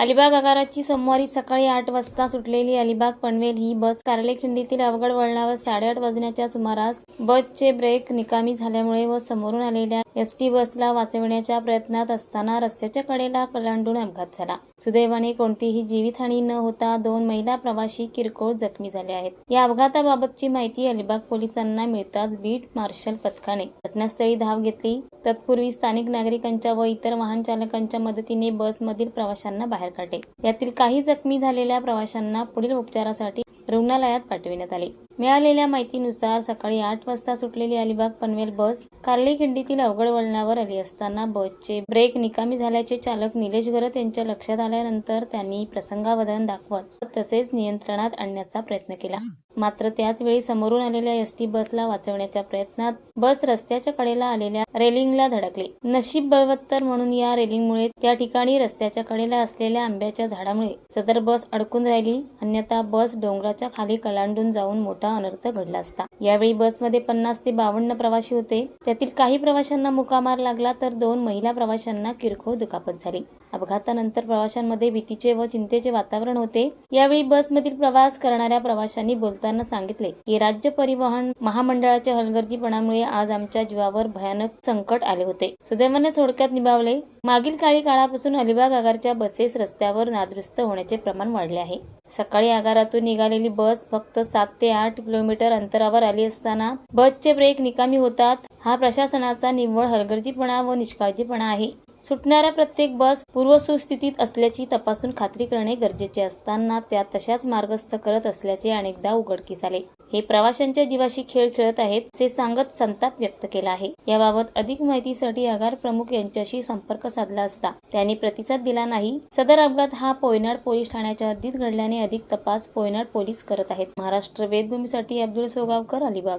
अलिबाग आगाराची सोमवारी सकाळी आठ वाजता सुटलेली अलिबाग पनवेल ही बस कार्ले खिंडीतील अवघड वळणावर साडेआठ वाजण्याच्या सुमारास बसचे ब्रेक निकामी झाल्यामुळे व समोरून आलेल्या एस टी बसला वाचविण्याच्या प्रयत्नात असताना रस्त्याच्या कडेला कलांडून अपघात झाला. सुदैवाने कोणतीही जीवितहानी न होता दोन महिला प्रवाशी किरकोळ जखमी झाले आहेत. या अपघाताबाबतची माहिती अलिबाग पोलिसांना मिळताच बीट मार्शल पथकाने. घटनास्थळी धाव घेतली. तत्पूर्वी स्थानिक नागरिकांच्या व इतर वाहन चालकांच्या मदतीने बसमधील प्रवाशांना बाहेर काढले. यातील काही जखमी झालेल्या प्रवाशांना पुढील उपचारासाठी रुग्णालयात पाठविण्यात आले. मिळालेल्या माहितीनुसार सकाळी आठ वाजता सुटलेली अलिबाग पनवेल बस कार्ली खिंडीतील अवघड वळणावर आली असताना बसचे ब्रेक निकामी झाल्याचे चालक निलेश गरत यांच्या लक्षात आल्यानंतर त्यांनी प्रसंगावधान दाखवत तसेच नियंत्रणात आणण्याचा प्रयत्न केला. मात्र त्याच वेळी समोरून आलेल्या एस टी बसला वाचवण्याच्या प्रयत्नात बस रस्त्याच्या कडेला आलेल्या रेलिंगला धडकली. नशीब बळवत्तर म्हणून या रेलिंगमुळे त्या ठिकाणी रस्त्याच्या कडेला असलेल्या आंब्याच्या झाडामुळे सदर बस अडकून राहिली. अन्यथा बस डोंगराच्या खाली कलांडून जाऊन मोठा अनर्थ घडला असता. यावेळी बसमध्ये पन्नास ते बावन्न प्रवासी होते. त्यातील काही प्रवाशांना मुकामार लागला तर दोन महिला प्रवाशांना किरकोळ दुखापत झाली. अपघातानंतर प्रवाशांमध्ये भीतीचे व चिंतेचे वातावरण होते. यावेळी बसमधील प्रवास करणाऱ्या प्रवाशांनी बोलताना सांगितले की राज्य परिवहन महामंडळाच्या हलगर्जीपणामुळे आज आमच्या जीवावर भयानक संकट आले होते. सुदैवाने थोडक्यात निभावले मागील काही काळापासून अलिबाग आगारच्या बसेस रस्त्यावर नादुरुस्त होण्याचे प्रमाण वाढले आहे. सकाळी आगारातून निघालेली बस फक्त सात ते आठ किलोमीटर अंतरावर आली असताना बसचे ब्रेक निकामी होतात. हा प्रशासनाचा निव्वळ हलगर्जीपणा व निष्काळजीपणा आहे. सुटणाऱ्या प्रत्येक बस पूर्वसुस्थितीत असल्याची तपासून खात्री करणे गरजेचे असताना त्या तशाच मार्गस्थ करत असल्याचे अनेकदा उघडकीस आले. हे प्रवाशांच्या जीवाशी खेळ खेळत आहेत असे सांगत संताप व्यक्त केला आहे. याबाबत अधिक माहितीसाठी आगार प्रमुख यांच्याशी संपर्क साधला असता. त्यांनी प्रतिसाद दिला नाही. सदर अपघात हा पोयनाड पोलीस ठाण्याच्या हद्दीत घडल्याने अधिक तपास पोयनाड पोलीस करत आहेत. महाराष्ट्र वेदभूमीसाठी अब्दुल सोगावकर अलिबाग.